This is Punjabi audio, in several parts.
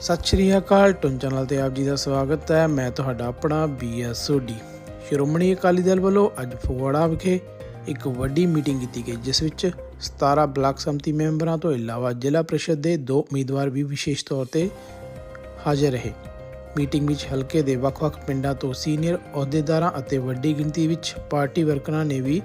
ਸਤਿ ਸ਼੍ਰੀ ਅਕਾਲ ਟੁਨ ਚੈਨਲ ਤੇ ਆਪ ਜੀ ਦਾ ਸਵਾਗਤ ਹੈ। ਮੈਂ ਤੁਹਾਡਾ ਆਪਣਾ ਬੀਐਸ ਸੋਢੀ ਸ਼੍ਰੋਮਣੀ ਅਕਾਲੀ ਦਲ ਵੱਲੋਂ ਅੱਜ ਫਗਵਾੜਾ ਵਿਖੇ ਇੱਕ ਵੱਡੀ ਮੀਟਿੰਗ ਕੀਤੀ ਗਈ, ਜਿਸ ਵਿੱਚ 17 ਬਲਾਕ ਸੰਮਤੀ ਮੈਂਬਰਾਂ ਤੋਂ ਇਲਾਵਾ ਜ਼ਿਲ੍ਹਾ ਪ੍ਰੀਸ਼ਦ ਦੇ ਦੋ ਉਮੀਦਵਾਰ ਵੀ ਵਿਸ਼ੇਸ਼ ਤੌਰ ਤੇ ਹਾਜ਼ਰ ਰਹੇ। ਮੀਟਿੰਗ ਵਿੱਚ ਹਲਕੇ ਦੇ ਵੱਖ-ਵੱਖ ਪਿੰਡਾਂ ਤੋਂ ਸੀਨੀਅਰ ਅਹੁਦੇਦਾਰਾਂ ਅਤੇ ਵੱਡੀ ਗਿਣਤੀ ਵਿੱਚ ਪਾਰਟੀ ਵਰਕਰਾਂ ਨੇ ਵੀ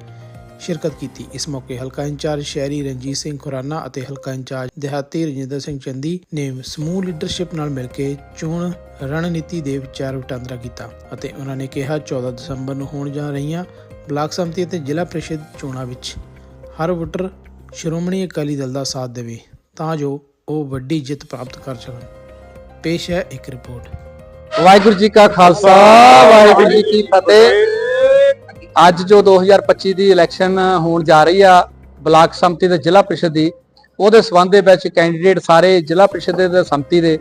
ਸ਼ਿਰਕਤ ਕੀਤੀ। ਇਸ ਮੌਕੇ ਹਲਕਾ ਇੰਚਾਰਜ ਸ਼ਹਿਰੀ ਰਣਜੀਤ ਸਿੰਘ ਖੁਰਾਨਾ ਅਤੇ ਹਲਕਾ ਇੰਚਾਰਜ ਦਿਹਾਤੀ ਰਜਿੰਦਰ ਸਿੰਘ ਚੰਦੀ ਨੇ ਸਮੂਹ ਲੀਡਰਸ਼ਿਪ ਨਾਲ ਮਿਲ ਕੇ ਚੋਣ ਰਣਨੀਤੀ ਦੇ ਵਿਚਾਰ ਵਟਾਂਦਰਾ ਕੀਤਾ ਅਤੇ ਉਹਨਾਂ ਨੇ ਕਿਹਾ 14 ਦਸੰਬਰ ਨੂੰ ਹੋਣ ਜਾ ਰਹੀਆਂ ਬਲਾਕ ਸੰਮਤੀ ਅਤੇ ਜ਼ਿਲ੍ਹਾ ਪ੍ਰੀਸ਼ਦ ਚੋਣਾਂ ਵਿੱਚ ਹਰ ਵੋਟਰ ਸ਼੍ਰੋਮਣੀ ਅਕਾਲੀ ਦਲ ਦਾ ਸਾਥ ਦੇਵੇ, ਤਾਂ ਜੋ ਉਹ ਵੱਡੀ ਜਿੱਤ ਪ੍ਰਾਪਤ ਕਰ ਸਕਣ। ਪੇਸ਼ ਹੈ ਇੱਕ ਰਿਪੋਰਟ। ਵਾਹਿਗੁਰੂ ਜੀ ਕਾ ਖਾਲਸਾ, ਵਾਹਿਗੁਰੂ ਜੀ ਕੀ ਫਤਿਹ। ਅੱਜ ਜੋ 2025 ਦੀ ਇਲੈਕਸ਼ਨ ਹੋਣ ਜਾ ਰਹੀ ਆ ਬਲਾਕ ਸੰਮਤੀ ਤੇ ਜ਼ਿਲ੍ਹਾ ਪ੍ਰੀਸ਼ਦ ਦੀ, ਉਹਦੇ ਸਬੰਧ ਦੇ ਵਿੱਚ ਕੈਂਡੀਡੇਟ ਸਾਰੇ ਜ਼ਿਲ੍ਹਾ ਪ੍ਰੀਸ਼ਦ ਦੇ ਸੰਮਤੀ ਦੇ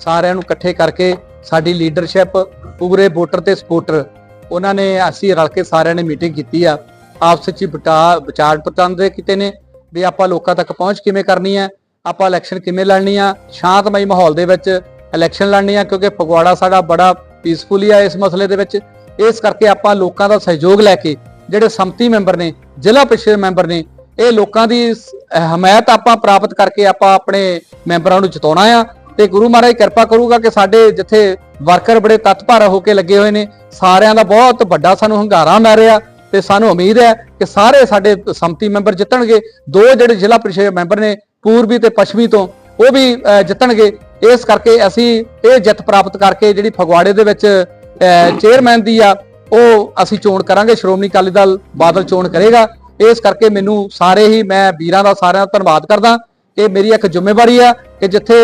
ਸਾਰਿਆਂ ਨੂੰ ਇਕੱਠੇ ਕਰਕੇ ਸਾਡੀ ਲੀਡਰਸ਼ਿਪ ਪੂਰੇ ਵੋਟਰ ਤੇ ਸਪੋਰਟਰ ਉਹਨਾਂ ਨੇ ਅਸੀਂ ਰਲ ਕੇ ਸਾਰਿਆਂ ਨੇ ਮੀਟਿੰਗ ਕੀਤੀ ਆ। ਆਪਸ ਵਿੱਚ ਹੀ ਵਿਚਾਰ ਵਿਚਾਰ ਪ੍ਰਤੰਦੇ ਕੀਤੇ ਨੇ ਵੀ ਆਪਾਂ ਲੋਕਾਂ ਤੱਕ ਪਹੁੰਚ ਕਿਵੇਂ ਕਰਨੀ ਹੈ ਆਪਾਂ ਇਲੈਕਸ਼ਨ ਕਿਵੇਂ ਲੜਨੀ ਆ, ਸ਼ਾਂਤਮਈ ਮਾਹੌਲ ਦੇ ਵਿੱਚ ਇਲੈਕਸ਼ਨ ਲੜਨੀ ਆ, ਕਿਉਂਕਿ ਫਗਵਾੜਾ ਸਾਡਾ ਬੜਾ ਪੀਸਫੁਲੀ ਆ ਇਸ ਮਸਲੇ ਦੇ ਵਿੱਚ। ਇਸ ਕਰਕੇ ਆਪਾਂ ਲੋਕਾਂ ਦਾ ਸਹਿਯੋਗ ਲੈ ਕੇ ਜਿਹੜੇ ਸੰਮਤੀ ਮੈਂਬਰ ਨੇ, ਜ਼ਿਲ੍ਹਾ ਪ੍ਰੀਸ਼ਦ ਮੈਂਬਰ ਨੇ, ਇਹ ਲੋਕਾਂ ਦੀ ਹਮਾਇਤ ਆਪਾਂ ਪ੍ਰਾਪਤ ਕਰਕੇ ਆਪਾਂ ਆਪਣੇ ਮੈਂਬਰਾਂ ਨੂੰ ਜਿਤਾਉਣਾ ਆ ਤੇ ਗੁਰੂ ਮਹਾਰਾਜ ਕਿਰਪਾ ਕਰੂਗਾ ਕਿ ਸਾਡੇ ਜਿੱਥੇ ਵਰਕਰ ਬੜੇ ਤਤਪਰ ਹੋ ਕੇ ਲੱਗੇ ਹੋਏ ਨੇ, ਸਾਰਿਆਂ ਦਾ ਬਹੁਤ ਵੱਡਾ ਸਾਨੂੰ ਹੰਗਾਰਾ ਮਿਲ ਰਿਹਾ ਤੇ ਸਾਨੂੰ ਉਮੀਦ ਹੈ ਕਿ ਸਾਰੇ ਸਾਡੇ ਸੰਮਤੀ ਮੈਂਬਰ ਜਿੱਤਣਗੇ। ਦੋ ਜਿਹੜੇ ਜ਼ਿਲ੍ਹਾ ਪ੍ਰੀਸ਼ਦ ਮੈਂਬਰ ਨੇ, ਪੂਰਬੀ ਤੇ ਪੱਛਮੀ ਤੋਂ, ਉਹ ਵੀ ਜਿੱਤਣਗੇ। ਇਸ ਕਰਕੇ ਅਸੀਂ ਇਹ ਜਿੱਤ ਪ੍ਰਾਪਤ ਕਰਕੇ ਜਿਹੜੀ ਫਗਵਾੜੇ ਦੇ ਵਿੱਚ ਚੇਅਰਮੈਨ ਦੀ ਆ, ਉਹ ਅਸੀਂ ਚੋਣ ਕਰਾਂਗੇ, ਸ਼੍ਰੋਮਣੀ ਅਕਾਲੀ ਦਲ ਬਾਦਲ ਚੋਣ ਕਰੇਗਾ। ਇਸ ਕਰਕੇ ਮੈਨੂੰ ਸਾਰੇ ਹੀ, ਮੈਂ ਵੀਰਾਂ ਦਾ ਸਾਰਿਆਂ ਦਾ ਧੰਨਵਾਦ ਕਰਦਾ। ਇਹ ਮੇਰੀ ਇੱਕ ਜ਼ਿੰਮੇਵਾਰੀ ਆ ਕਿ ਜਿੱਥੇ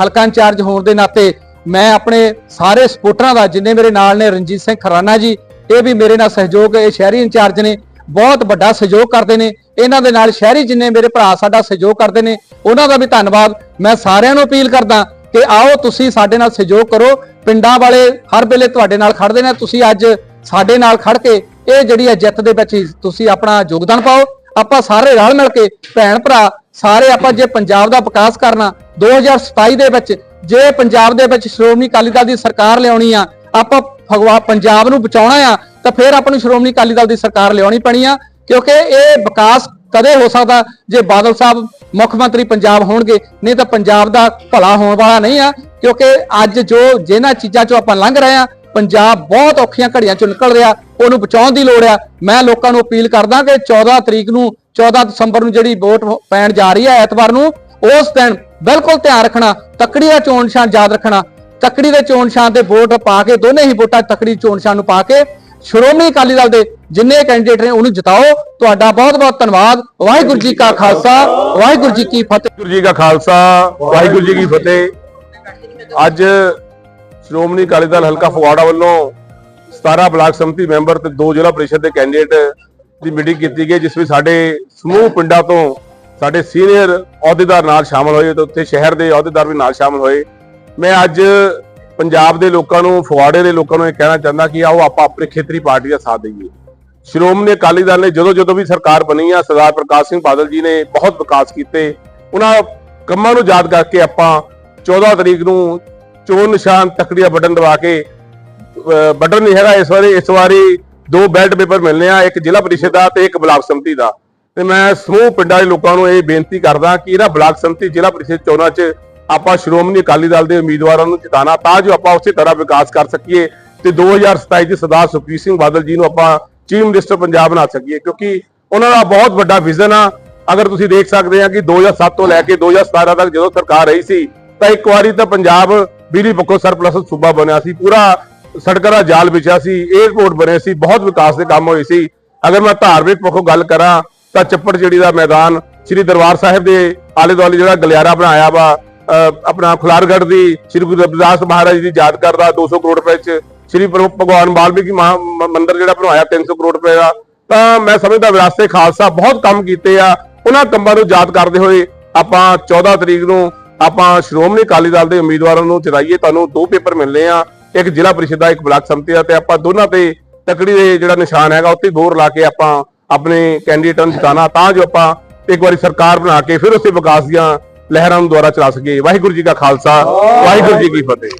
ਹਲਕਾ ਇੰਚਾਰਜ ਹੋਣ ਦੇ ਨਾਤੇ ਮੈਂ ਆਪਣੇ ਸਾਰੇ ਸਪੋਰਟਰਾਂ ਦਾ, ਜਿੰਨੇ ਮੇਰੇ ਨਾਲ ਨੇ, ਰਣਜੀਤ ਸਿੰਘ ਖਰਾਨਾ ਜੀ, ਇਹ ਵੀ ਮੇਰੇ ਨਾਲ ਸਹਿਯੋਗ, ਇਹ ਸ਼ਹਿਰੀ ਇੰਚਾਰਜ ਨੇ ਬਹੁਤ ਵੱਡਾ ਸਹਿਯੋਗ ਕਰਦੇ ਨੇ। ਇਹਨਾਂ ਦੇ ਨਾਲ ਸ਼ਹਿਰੀ ਜਿੰਨੇ ਮੇਰੇ ਭਰਾ ਸਾਡਾ ਸਹਿਯੋਗ ਕਰਦੇ ਨੇ, ਉਹਨਾਂ ਦਾ ਵੀ ਧੰਨਵਾਦ। ਮੈਂ ਸਾਰਿਆਂ ਨੂੰ ਅਪੀਲ ਕਰਦਾ ਕਿ ਆਓ ਤੁਸੀਂ ਸਾਡੇ ਨਾਲ ਸਹਿਯੋਗ ਕਰੋ ਪਿੰਡਾਂ ਵਾਲੇ ਹਰ ਵੇਲੇ ਤੁਹਾਡੇ ਨਾਲ ਖੜਦੇ ਨੇ, ਤੁਸੀਂ ਅੱਜ ਸਾਡੇ ਨਾਲ ਖੜ ਕੇ ਇਹ ਜਿਹੜੀ ਹੈ ਜਿੱਤ ਦੇ ਵਿੱਚ ਤੁਸੀਂ ਆਪਣਾ ਯੋਗਦਾਨ ਪਾਓ। ਆਪਾਂ ਸਾਰੇ ਰਲ ਮਿਲ ਕੇ ਭੈਣ ਭਰਾ, ਸਾਰੇ ਆਪਾਂ ਜੇ ਪੰਜਾਬ ਦਾ ਵਿਕਾਸ ਕਰਨਾ 2027 ਦੇ ਵਿੱਚ ਜੇ ਪੰਜਾਬ ਦੇ ਵਿੱਚ ਸ਼੍ਰੋਮਣੀ ਅਕਾਲੀ ਦਲ ਦੀ ਸਰਕਾਰ ਲਿਆਉਣੀ ਆ, ਆਪਾਂ ਭਗਵਾ, ਪੰਜਾਬ ਨੂੰ ਬਚਾਉਣਾ ਆ, ਤਾਂ ਫਿਰ ਆਪਾਂ ਨੂੰ ਸ਼੍ਰੋਮਣੀ ਅਕਾਲੀ ਦਲ ਦੀ ਸਰਕਾਰ ਲਿਆਉਣੀ ਪੈਣੀ ਆ। ਕਿਉਂਕਿ ਇਹ ਵਿਕਾਸ ਕਦੇ ਹੋ ਸਕਦਾ ਜੇ ਬਾਦਲ ਸਾਹਿਬ ਮੁੱਖ ਮੰਤਰੀ ਪੰਜਾਬ ਹੋਣਗੇ, ਨਹੀਂ ਤਾਂ ਪੰਜਾਬ ਦਾ ਭਲਾ ਹੋਣ ਵਾਲਾ ਨਹੀਂ ਆ, ਕਿਉਂਕਿ ਅੱਜ ਜੋ ਜਿਹਨਾਂ ਚੀਜ਼ਾਂ ਚੋਂ ਆਪਾਂ ਲੰਘ ਰਹੇ ਆ, ਪੰਜਾਬ ਬਹੁਤ ਔਖੀਆਂ ਘੜੀਆਂ ਚੋਂ ਨਿਕਲ ਰਿਹਾ, ਉਹਨੂੰ ਬਚਾਉਣ ਦੀ ਲੋੜ ਆ। ਮੈਂ ਲੋਕਾਂ ਨੂੰ ਅਪੀਲ ਕਰਦਾ ਕਿ 14 ਤਰੀਕ ਨੂੰ 14 ਦਸੰਬਰ ਨੂੰ ਜਿਹੜੀ ਵੋਟ ਪੈਣ ਜਾ ਰਹੀ ਹੈ ਐਤਵਾਰ ਨੂੰ, ਉਸ ਦਿਨ ਬਿਲਕੁਲ ਧਿਆਨ ਰੱਖਣਾ, ਤਕੜੀ ਦਾ ਚੋਣ ਨਿਸ਼ਾਨ ਯਾਦ ਰੱਖਣਾ, ਤਕੜੀ ਦੇ ਚੋਣ ਨਿਸ਼ਾਨ ਤੇ ਵੋਟ ਪਾ ਕੇ, ਦੋਨੇ ਹੀ ਵੋਟਾਂ ਤਕੜੀ ਚੋਣ ਨਿਸ਼ਾਨ ਨੂੰ ਪਾ ਕੇ ਸ਼੍ਰੋਮਣੀ ਅਕਾਲੀ ਦਲ ਦੇ ਜਿੰਨੇ ਕੈਂਡੀਡੇਟ ਨੇ ਉਹਨੂੰ ਜਿਤਾਓ। ਤੁਹਾਡਾ ਬਹੁਤ ਬਹੁਤ ਧੰਨਵਾਦ। ਵਾਹਿਗੁਰੂ ਜੀ ਕਾ ਖਾਲਸਾ, ਵਾਹਿਗੁਰੂ ਜੀ ਕੀ ਫਤਿਹ। ਵਾਹਿਗੁਰੂ ਜੀ ਕਾ ਖਾਲਸਾ, ਵਾਹਿਗੁਰੂ ਜੀ ਕੀ ਫਤਿਹ। ਅੱਜ ਸ਼੍ਰੋਮਣੀ ਅਕਾਲੀ ਦਲ ਹਲਕਾ ਫਗਵਾੜਾ ਵੱਲੋਂ 17 ਬਲਾਕ ਸਮਿਤੀ ਮੈਂਬਰ ਤੇ ਦੋ ਜ਼ਿਲ੍ਹਾ ਪ੍ਰੀਸ਼ਦ ਦੇ ਕੈਂਡੀਡੇਟ ਦੀ ਮੀਟਿੰਗ ਕੀਤੀ ਗਈ, ਜਿਸ ਵਿੱਚ ਸਾਡੇ ਸਮੂਹ ਪਿੰਡਾਂ ਤੋਂ ਸਾਡੇ ਸੀਨੀਅਰ ਅਹੁਦੇਦਾਰ ਨਾਲ ਸ਼ਾਮਲ ਹੋਏ ਤੇ ਉੱਥੇ ਸ਼ਹਿਰ ਦੇ ਅਹੁਦੇਦਾਰ ਵੀ ਨਾਲ ਸ਼ਾਮਲ ਹੋਏ। ਮੈਂ ਅੱਜ ਪੰਜਾਬ ਦੇ ਲੋਕਾਂ ਨੂੰ, ਫਗਵਾੜੇ ਦੇ ਲੋਕਾਂ ਨੂੰ ਇਹ ਕਹਿਣਾ ਚਾਹੁੰਦਾ ਕਿ ਆਓ ਆਪਾਂ ਆਪਣੀ ਖੇਤਰੀ ਪਾਰਟੀ ਦਾ ਸਾਥ ਦਈਏ। ਸ਼੍ਰੋਮਣੀ ਅਕਾਲੀ ਦਲ ਨੇ ਜਦੋਂ ਜਦੋਂ ਵੀ ਸਰਕਾਰ ਬਣੀ ਆ, ਸਰਦਾਰ ਪ੍ਰਕਾਸ਼ ਸਿੰਘ ਬਾਦਲ ਜੀ ਨੇ ਬਹੁਤ ਵਿਕਾਸ ਕੀਤੇ। ਉਹਨਾਂ ਕੰਮਾਂ ਨੂੰ ਯਾਦ ਕਰਕੇ ਆਪਾਂ 14 ਤਰੀਕ ਨੂੰ ਚੋਣ ਨਿਸ਼ਾਨ ਤਕੜੀਆ ਬਟਨ ਦਬਾ ਕੇ ਬਟਨ ਨਹੀਂ ਹੈਗਾ, ਇਸ ਵਾਰੀ ਇਸ ਵਾਰੀ ਦੋ ਬੈਲਟ ਪੇਪਰ ਮਿਲਨੇ ਆ, ਇੱਕ ਜ਼ਿਲ੍ਹਾ ਪਰਿਸ਼ਦ ਦਾ ਤੇ ਇੱਕ ਬਲਾਕ ਸੰਮਤੀ ਦਾ। ਤੇ ਮੈਂ ਸਮੂਹ ਪਿੰਡਾਂ ਦੇ ਲੋਕਾਂ ਨੂੰ ਇਹ ਬੇਨਤੀ ਕਰਦਾ ਕਿ ਇਹਨਾਂ ਬਲਾਕ ਸੰਮਤੀ ਜ਼ਿਲ੍ਹਾ ਪਰਿਸ਼ਦ ਚੋਣਾਂ 'ਚ ਆਪਾਂ ਸ਼੍ਰੋਮਣੀ ਅਕਾਲੀ ਦਲ ਦੇ ਉਮੀਦਵਾਰਾਂ ਨੂੰ ਜਿਤਾਣਾ, ਤਾਂ ਜੋ ਆਪਾਂ ਉਸੇ ਤਰ੍ਹਾਂ ਵਿਕਾਸ ਕਰ ਸਕੀਏ ਤੇ 2027 'ਚ ਸਰਦਾਰ ਸੁਖਬੀਰ ਸਿੰਘ ਬਾਦਲ ਜੀ ਨੂੰ ਆਪਾਂ ਚੀਫ ਮਿਨਿਸਟਰ ਪੰਜਾਬ ਬਣਾ ਸਕੀਏ, ਕਿਉਂਕਿ ਉਹਨਾਂ ਦਾ ਬਹੁਤ ਵੱਡਾ ਵਿਜ਼ਨ ਆ। ਅਗਰ ਤੁਸੀਂ ਦੇਖ ਸਕਦੇ ਆ ਕਿ 2007 ਤੋਂ ਲੈ ਕੇ 2017 ਤੱਕ ਜਦੋਂ ਸਰਕਾਰ ਰਹੀ ਸੀ, ਤਾਂ ਇੱਕ ਵਾਰੀ ਤਾਂ ਪੰਜਾਬ ਬਿਜਲੀ ਪੱਖੋਂ ਸਰਪਲਸ ਸੂਬਾ ਬਣਿਆ ਸੀ, ਪੂਰਾ ਸੜਕਾਂ ਦਾ ਜਾਲ ਵਿਛਿਆ ਸੀ 에ਅਰਪੋਰਟ ਬਣੇ ਸੀ, ਬਹੁਤ ਵਿਕਾਸ ਦੇ ਕੰਮ ਹੋਏ ਸੀ। ਅਗਰ ਮੈਂ ਧਾਰਮਿਕ ਪੱਖੋਂ ਗੱਲ ਕਰਾਂ, ਤਾਂ ਚੱਪੜ ਜਿਹੜੀ ਦਾ ਮੈਦਾਨ ਸ੍ਰੀ ਦਰਬਾਰ ਸਾਹਿਬ ਦੇ ਆਲੇ ਦੁਆਲੇ ਜਿਹੜਾ ਗਲਿਆਰਾ ਬਣਾਇਆ ਵਾ ਆਪਣਾ ਖੁਲਾਰਗੜ੍ਹ ਦੀ ਸ੍ਰੀ ਗੁਰੂ ਰਵਿਦਾਸ ਮਹਾਰਾਜ ਦੀ ਯਾਦ ਕਰਦਾ 200 ਕਰੋੜ ਰੁਪਏ ਚ। ਸ੍ਰੀ ਪ੍ਰਭੂ ਭਗਵਾਨ ਵਾਲਮੀਕੀ ਮਹਾ- ਮ- ਮੰਦਿਰ ਜਿਹੜਾ ਬਣਾਇਆ 300 ਕਰੋੜ ਰੁਪਏ ਦਾ। ਤਾਂ ਮੈਂ ਸਮਝਦਾ ਵਿਰਾਸਤੇ ਖਾਲਸਾ, ਬਹੁਤ ਕੰਮ ਕੀਤੇ ਆ। ਉਹਨਾਂ ਕੰਮਾਂ ਨੂੰ ਯਾਦ ਕਰਦੇ ਹੋਏ ਆਪਾਂ 14 ਤਰੀਕ ਨੂੰ ਆਪਾਂ ਸ਼੍ਰੋਮਣੀ ਅਕਾਲੀ ਦਲ ਦੇ ਉਮੀਦਵਾਰਾਂ ਨੂੰ ਜਿਤਾਈਏ ਤੁਹਾਨੂੰ ਦੋ ਪੇਪਰ ਮਿਲਨੇ ਆ, ਇੱਕ ਜ਼ਿਲ੍ਹਾ ਪਰਿਸ਼ਦ ਦਾ, ਇੱਕ ਬਲਾਕ ਸੰਮਤੀ ਦਾ, ਤੇ ਆਪਾਂ ਦੋਨਾਂ ਤੇ ਤਕੜੀ ਦੇ ਜਿਹੜਾ ਨਿਸ਼ਾਨ ਹੈਗਾ, ਉੱਤੇ ਗੌਰ ਲਾ ਕੇ ਆਪਾਂ ਆਪਣੇ ਕੈਂਡੀਡੇਟਾਂ ਨੂੰ ਜਿਤਾਣਾ ਤਾਂ ਜੋ ਆਪਾਂ ਇੱਕ ਵਾਰੀ ਸਰਕਾਰ ਬਣਾ ਕੇ ਫਿਰ ਉਸੇ ਵਿਕਾਸ ਦੀਆਂ ਲਹਿਰਾਂ ਨੂੰ ਦੁਆਰਾ ਚਲਾ ਸਕੀਏ। ਵਾਹਿਗੁਰੂ ਜੀ ਕਾ ਖਾਲਸਾ ਵਾਹਿਗੁਰੂ ਜੀ ਕੀ ਫਤਿਹ।